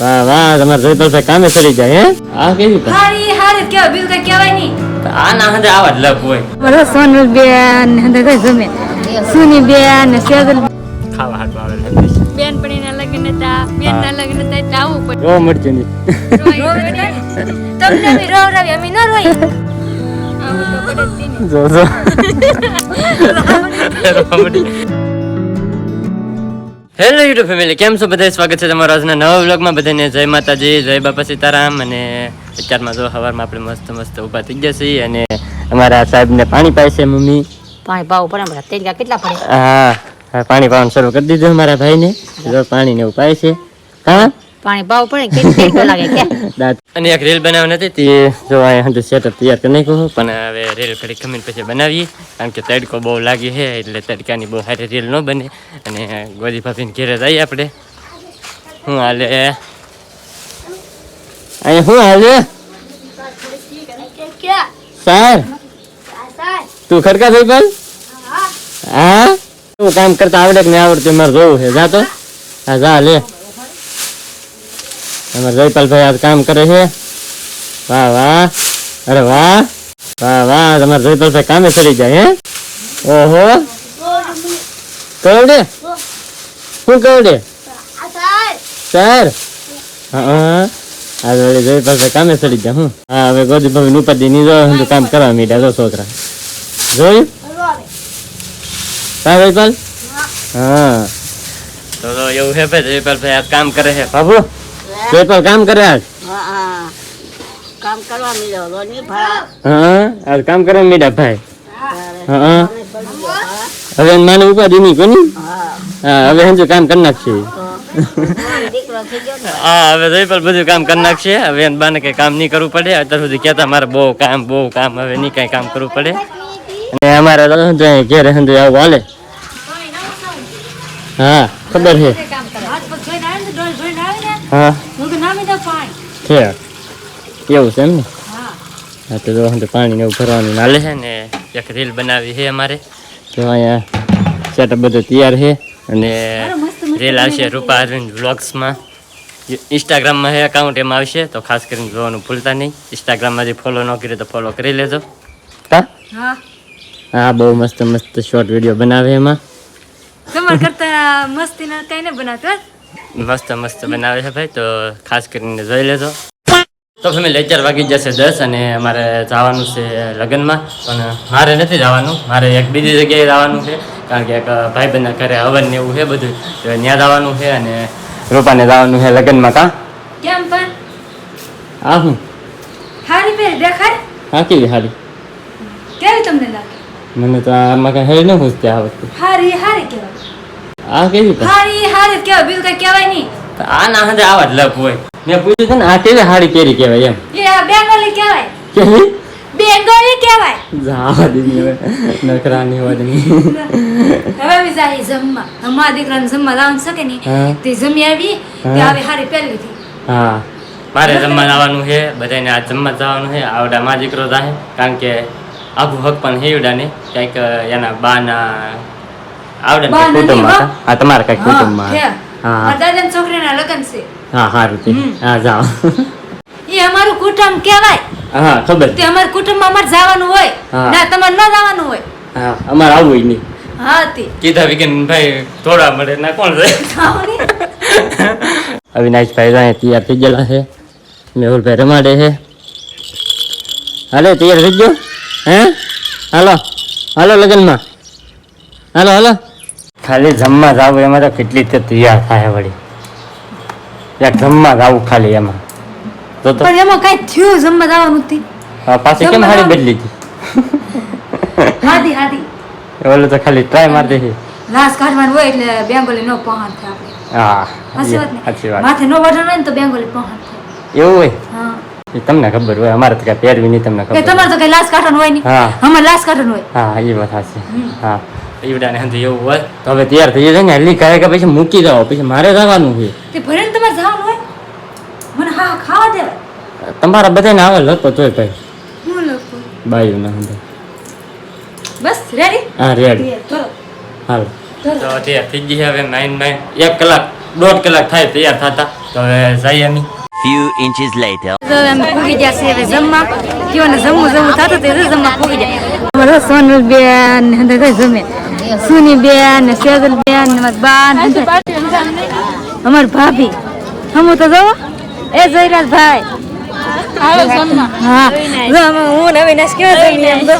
વાહ વાહ તમારે પાસે કામે ચડી જાય હે? આ કેવી વાત? હારી હારી કેવાય બીજું કઈ કહેવાય નહીં. આ ના હંધે આવા જ લપ હોય. બરો સોનલ બેન હંદે કઈ જમે સુની બેન ને સેજલ ખાવા બેન પણ એના લગ્ન હતા. બેન ના લગ્ન હતા એટલે આવું પડે જો મળશે નહીં. તમને બી રોવ રવી અમે ન રોઈ. આવું તો પડે જ જો જો. હેલો યુટ્યુબ ફેમિલી કેમ છો? બધા સ્વાગત છે તમારા આજના નવા વ્લોગમાં. બધાને જય માતાજી જય બાપા સીતારામ. અને અત્યારમાં જો સવારમાં આપણે મસ્ત મસ્ત ઊભા થઈ ગયા છીએ અને અમારા સાહેબને પાણી પાય છે મમ્મી. પાણી પાવું પડે અમારા તેલ કેટલા પડે? હા પાણી પાવાનું શરૂ કરી દીધું અમારા ભાઈને. જો પાણી ને એવું પાય છે. હા પાણી લાગે પણ એટલે તડકાની રીલ ન બને. અને ગોદી ભાભીને ઘેરે શું હાલે? અહીંયા શું હાલે? સાર તું ખડકા થઈ પાલ? હા? તું કામ કરતા આવડે કે નહીં આવડતું, મારે જોવું છે. જા તો. હા, જા, લે. અમારે જયપાલભાઈ આજ કામ કરે છે. વાહ વાહ. અરે વાહ. વાહ વાહ. તમારે જયપાલભાઈ કામે ચડી જાય હે? ઓહો. કવડે? શું કવડે? સર હા આ વળી જયપાલભાઈ કામે ચડી જાય હું. હા હવે ગોદી ભાભી ઉપાધિ નહીં જો હું કામ કરવા મીડ્યા જો છોકરા. જોયું? હા જયપાલ? હા. તો તો એવું છે ભાઈ જયપાલભાઈ આજ કામ કરે છે. બાબુ? જયપાલ કામ કરે આજ કામ કરવા મળ્યો રોની ભરા હા આજ કામ કરે મીડા ભાઈ હા હવે એને માને ઉપાધિ નહીં કોની હા હવે હજુ કામ કરી નાખશે દીકરો થઈ ગયો ને હા હવે જયપાલ બધું કામ કરી નાખશે હવે એને બાને કઈ કામ નહીં કરવું પડે અત્યાર સુધી કહેતા મારે બહુ કામ બહુ કામ હવે નહીં કઈ કામ કરવું પડે અને અમારે તો શું છે, ઘેરે હંધુ આવું હાલે હા ખબર છે હાથ પગ ધોઈને આવે ને ડોલ ધોઈને આવે ને હા હું તો નામી દઉં પાણી છે. એવું છે એમ ને? હા. તો જો પાણી ને એવું ભરવાનું નાલે છે ને એક રીલ બનાવી છે અમારે. તો અહીંયા સેટઅપ બધું તૈયાર છે અને રીલ આવશે રૂપા અરવિંદ વ્લોગ્સમાં ઇન્સ્ટાગ્રામમાં હે એકાઉન્ટ એમાં આવશે તો ખાસ કરીને જોવાનું ભૂલતા નહીં. ઇન્સ્ટાગ્રામમાં જે ફોલો ન કર્યો તો ફોલો કરી લેજો. હા હા. હા બહુ મસ્ત મસ્ત શોર્ટ વીડિયો બનાવે એમાં. તમાર કરતા મસ્તી ના કઈ ને બનાવતો? મસ્ત મસ્ત બનાવે છે ભાઈ તો ખાસ કરીને જોઈ લેજો. તો ફેમિલી લેચર વાગી જશે દસ અને અમારે જવાનું છે લગ્નમાં પણ મારે નથી જવાનું. મારે એક બીજી જગ્યાએ જવાનું છે કારણ કે એક ભાઈબંધના ઘરે હવન ને એવું છે બધું તો ત્યાં જવાનું છે અને રૂપાને જવાનું છે લગ્નમાં કાં? કેમ પણ? આ હું? હારી પહેરી દેખાય? હા કેવી હારી? કેવી તમને લાગે? મને તો આમાં કઈ હેર ન પૂછતી આ વખતે. હારી હારી કેવાય આ કેવી? હારી હારી કેવાય બીજું કઈ કહેવાય નહીં. આ ના હંદે આવા જ લપ હોય. મેં પૂછ્યું છે ને આ કેવી હારી પહેરી કહેવાય એમ? એ આ બેંગોલી કહેવાય કેવી? બેંગોલી કહેવાય જાવા દીની હવે નખરાની વાદની હવે જાય જમવા. અમારા દીકરાને જમવા લાવન શકે. નહીં તે જમી આવી તે આવે હારી પહેરી લીધી હા. મારે જમવા જવાનું છે બધાને આ જમવા જવાનું છે. આવડા માં દીકરો જાય કારણ કે આખું હક પણ હેવડાને કંઈક એના બાના આવડે ને કુટુંબમાં હા તમારા કઈ કુટુંબમાં. હે. હા. મારા દાદાની છોકરીના લગ્ન છે. હા સારું તે. હા જાઓ. એ અમારું કુટુંબ કહેવાય. હા ખબર. તે અમારું કુટુંબમાં અમારે જવાનું હોય. ના તમારે ન જવાનું હોય. હા અમારે આવવું ય નહીં. હા તે. કીધા વિકેન ભાઈ થોડા મળે ના કોણ જાય અવિનાશ ભાઈ જાય તૈયાર થઈ ગયેલા છે. મેહુલભાઈ રમાડે છે. હાલે તૈયાર થઈ ગયો? હે? હાલો. હાલો લગ્નમાં. હાલો હાલો. ખાલી જમવા જાવું એમાં તો કેટલી તે તૈયાર થાય વળી. યાર જમવા જાવું ખાલી એમાં. તો તો પણ એમાં કઈ થયું જમવા જવાનું આ પાછી કેમ હારી બદલી હતી હાદી હાદી ઓલું તો ખાલી ટ્રાય માર દેહી લાસ કાઢવાનું હોય એટલે બેંગોલી નો પહોંચ થાય હા સાચી વાત માથે નો વજન હોય ને તો બેંગોલી પહોંચ થાય. એવું હોય? હા. એ તમને ખબર હોય અમારે તો કઈ પહેરવી નહીં તમને ખબર તમારે તો કઈ લાશ કાઢવાનું હોય નહીં? હા. અમારે લાશ કાઢવાનું હોય? હા એ વાત સાચી હા. ઈવડાને હંધી એવું હોય તો હવે તૈયાર થઈ જશે ને હલ્લી કહે કે પછી મૂકી દો પછી મારે જવાનું છે. તે ભરીને તમારે જવાનું હોય? મને હા ખાવા દેવાય તમારા બધાને આવે લખો તોય ભાઈ. હું લખું બાયું ના હંધે. બસ રેડી હા રેડી હાલ. તો તૈયાર થઈ ગઈ હવે નાઈન નાઈન એક કલાક દોઢ કલાક થાય તૈયાર થતા. તો હવે જઈએ અમે Few inches later. તો અમે પૂગી ગયા છે હવે જમવા. ને જમવું જમવું થતું તે જમવા પૂગી જાય અમારા સોનલ બેન ને કઈ જમે. સુની બેન ને સેજલ બેન ને મારા બા ને અંદર. ભાભી. હમું તો જવો. એ જયરાજ ભાઈ હા. હું ને અવિનાશ કેવા જમી એમ તો.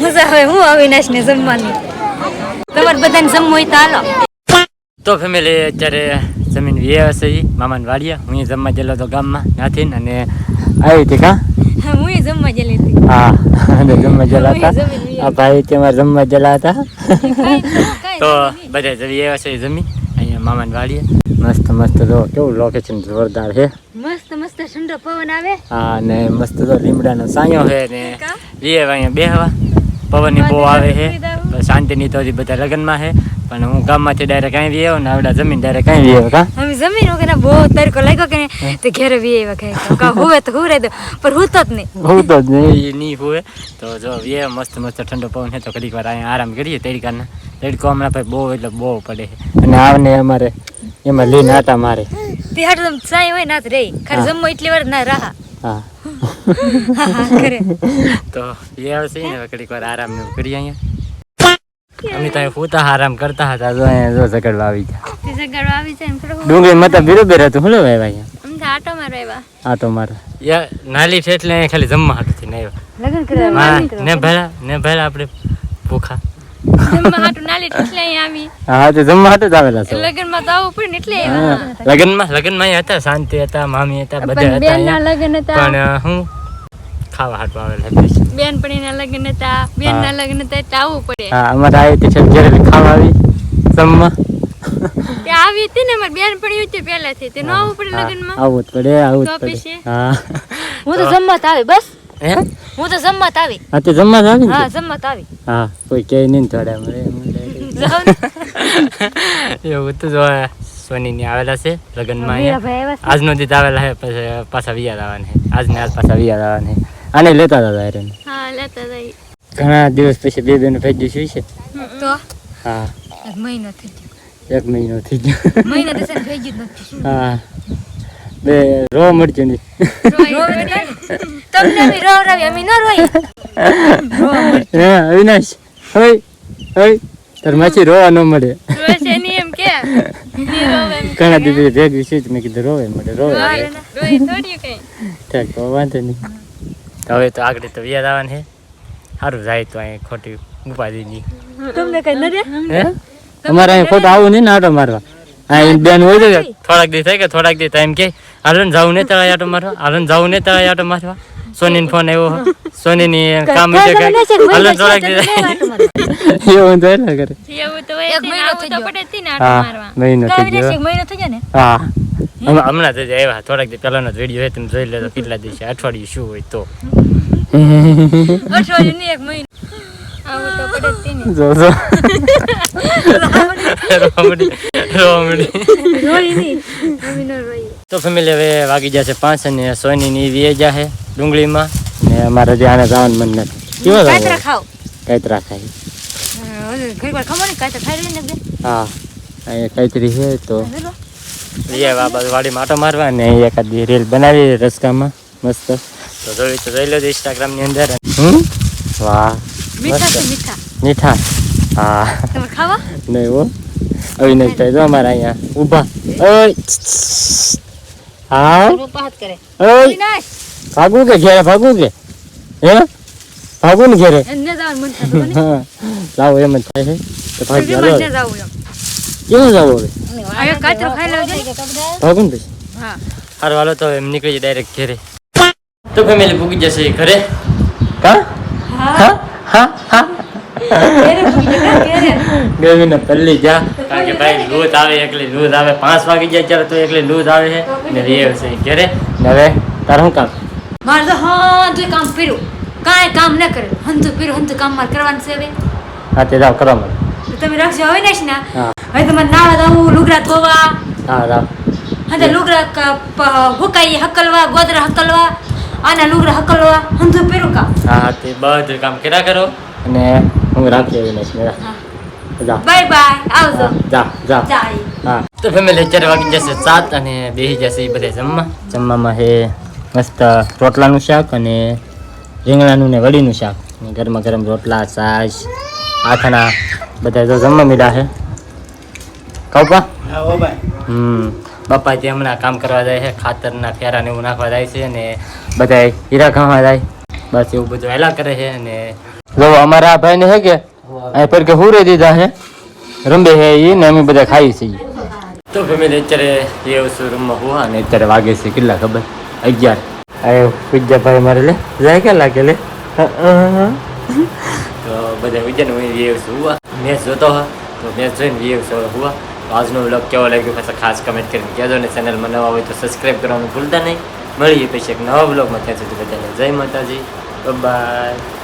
મજા આવે હું અવિનાશ ને જમવાની. તમારે બધાને જમવું હોય તો હાલો. તો ફેમિલી અત્યારે જમીન વ્યવસાય મામાને વાડીએ. હું જમવા ગયેલો તો ગામમાં નાથી અને આવી હતી કા? હું જમવા હતી. હા જમવા જલા હતા. આ ભાઈ ત્યાં જમવા ગયેલા હતા. તો બધા જવી આવ્યા છે જમી. અહીંયા મામાને વાડીએ મસ્ત મસ્ત. જો કેવું લોકેશન જોરદાર છે. મસ્ત મસ્ત ઠંડો પવન આવે. હા ને મસ્ત તો લીમડાનો સાયો છે ને? વીએ અહીંયા બેહવા. પવન બહુ આવે છે. શાંતિની તો બધા લગ્નમાં છે. પણ હું ગામમાંથી ડાયરેક્ટ અહીં વી આવ્યો ને આવડા જમીન ડાયરેક્ટ અહીં વી આવ્યો કા? અમે જમીન વગર બહુ તરકો લાગ્યો કે તે ઘેર બી આવ્યા કા હોવે તો હું દો પણ હું તો જ નહીં. હું તો જ નહીં. નહીં હોવે તો જો વીએ મસ્ત મસ્ત ઠંડો પવન છે તો ઘડીક વાર અહીં આરામ કરીએ તડકાના. તડકો હમણાં ભાઈ બહુ એટલે બહુ પડે અને આવને અમારે એમાં લઈને આટા મારે. તે હાટુ તમ ચાય હોય ના રે ખાલી જમવો એટલી વાર ના રાહ. હા. તો એ આવશે ને ઘડીક વાર આરામ ને એવું અહીંયા. અમે તો ફૂતા આરામ કરતા હતા જો અહીંયા જો ઝઘડવા આવી ગયા. તે જગાડવા આવી જાય ડુંગળી મતા બિરોબર હતું હું લેવા આવ્યા અમે આટો મારવા આવ્યા. આ તો યા નાલી છે એટલે ખાલી જમવા હાટુથી નહીં લગન કરવા ને ભેળા ને ભેળા આપણે ભૂખા. જમવા માં હાટુ હતા શાંતિ હતા મામી હતા બધા. લગન હતા. પણ હું? ખાવા હાટવા આવેલા હતા બેન ના લગ્ન હતા. બેન ના લગ્ન હતા એટલે આવવું પડે. હા અમારે આવી હતી ઘરે ખાવા આવી. જમવા. તે આવી હતી ને મારી બેન પડી હતી પહેલાથી. તે ન આવવું પડે હા, આવવું જ પડે આવવું જ પડે. હા. હું તો જમવા આવી બસ? હે? હું તો જમવા આવી. હા તે જમવા આવી હા જમવા આવી. હા કોઈ કહે નહીં થોડા મળે. એવું તો જો સોની ની આવેલા છે લગ્નમાં આવ્યા છે. આજનો દીત આવેલા છે પાછા વિયાર આવવાના છે. આજને આજ પાછા વિયાર આવવાના છે. આને લેતા હતા તારે? હા લેતા હતા ઘણા દિવસ પછી બે બેનો ભેજ્યું ગયું છે? તો? હા. એક મહિનો થઈ ગયો. એક મહિનો થઈ ગયો. મહિનો તો સર ને જ નથી હા. બે રો રોવે તો કાંઈ. તમને બી રોવરાવી અમે ન રોઈ. હા અવિનાશ. હોય હોય. તાર માછી રોવા ન મળે. રોશે ની એમ કે? રોવે ઘણા દિવસ ભેગી છે મેં કીધું રોવે મળે રોવે. રોવે ને. રોઈ થોડી કઈ. ઠીક તો વાંધો નહીં. હવે તો આગળ તો વ્યાજ આવવાનું છે. સારું જાય તો અહીં ખોટી ઉપાધિ નહીં તમને કઈ ન હે? અમારે અહીં ખોટું આવું નહીં ને આટો મારવા. અહીં બેન હોય છે થોડાક દી થાય કે થોડાક દી ટાઈમ કે હાલો ને જવું ને તળાય આટો મારવા? હાલો ને જવું ને તળાય આટો મારવા? સોની ફોન આવ્યો. સોની ની કામ છે કે હાલો થોડાક દી એવું તો એટલે કરે એવું તો એક મહિનો થઈ તો ગયો. પડે તી ને આટો હા મારવા. મહિનો થઈ ગયો. મહિનો થઈ જાય ને? હા. હમણાં જ આવ્યા થોડાક દી પહેલાનો જ વીડિયો હોય તમે જોઈ લેજો કેટલા દિવસે અઠવાડિયું શું હોય તો. અઠવાડિયું નહીં એક મહિનો. તો ફેમિલી હવે વાગી જશે પાંચ અને સોની ની વી છે ડુંગળીમાં. ને અમારે જે આને જવાનું મન નથી. કેવો કાતરા ને કાતરા ખાઈ હા અહીંયા કાંઈતરી છે તો. એ આ બાજુ વાડી માટો મારવા ને એકાદ રીલ બનાવી રસકામાં. મસ્ત. તો જોઈ તો જોઈ લેજો ઇન્સ્ટાગ્રામની અંદર. હમ? વાહ. મીઠા મીઠા. હા. ખાવા? નહીં હો. અવિનાશ થાય જો અમારા અહીંયા ઊભા. ઓય. હા? કરે. ઓય. ભાગું કે ઘેરે? ભાગું કે? હે? ભાગું ને ઘેરે? લાવો એમ જ થાય છે. તો ભાગી હાલો વિમાન જાવું એમ કેવું જાવ હવે? હવે કાતરો ખાઈ લેજો ને. ભાગું ને પછી? હા. સારું હાલો તો એમ નીકળી ડાયરેક્ટ ઘરે. તો ફેમિલી પૂકી જશે ઘરે? કા હા. હા? હા? ગરમીને પહેલી જા. કારણ કે ભાઈ લૂજ આવે એકલી લૂજ આવે. પાંચ વાગી જાય ત્યારે તો એકલી લૂજ આવે છે. ને રેવ છે ઘરે. ને હવે તારું શું કામ? મારે તો હા જો કામ કર્યું. કાંઈ કામ ન કરે હંતુ કર્યું હંતુ કામ મારે કરવાનું છે હવે. હા તે જાવ કરવા મળે. તો તમે રાખજો હવે ને ના? હા. હવે તમારે નાવા દવું લુગડા ધોવા. હા રાવ હા લુગડા હુકાઈ હકલવા ગોદરા હકલવા આના લુગડા હકલવા હંતુ પેરું કામ. હા તે બધું કામ કર્યા કરો. અને હું રાખી આવીને જા બાય બાય આવજો. જા જા. હા. તો ફેમિલી અત્યારે વાગી જશે સાત અને બેસી જશે એ બધા જમવા. જમવામાં હે મસ્ત રોટલાનું શાક અને રીંગણાનું ને વડીનું શાક. ને ગરમા ગરમ રોટલા છાશ આથણા બધા જો જમવા મીડા છે કપા હમ. બાપા જે હમણાં કામ કરવા જાય છે ખાતરના ફેરા ને એવું નાખવા જાય છે અને બધા હીરા ખાવા જાય. બસ એવું બધું હેલા કરે છે અને જો અમારા આ ભાઈને હે કે અહીં પર કે હુરે દીધા છે. રંબે છે એ ને અમે બધા ખાઈ છીએ. તો ફેમિલી અત્યારે એ વસ્તુ રૂમમાં હોવા અને અત્યારે વાગે છે કેટલા ખબર? અગિયાર. આયો પૂજ્યાભાઈ મારે લે જાય કે લાગે લે? તો બધા વિજય હું એ હુવા મેચ જોતો હોય તો મેચ જોઈને એ હુવા તો આજનો વ્લોગ કેવો લાગ્યો પછી ખાસ કમેન્ટ કરીને કહેજો ને ચેનલમાં નવા હોય તો સબસ્ક્રાઈબ કરવાનું ભૂલતા નહીં. મળીએ પછી એક નવા વ્લોગમાં ત્યાં સુધી બધાને જય માતાજી. બાય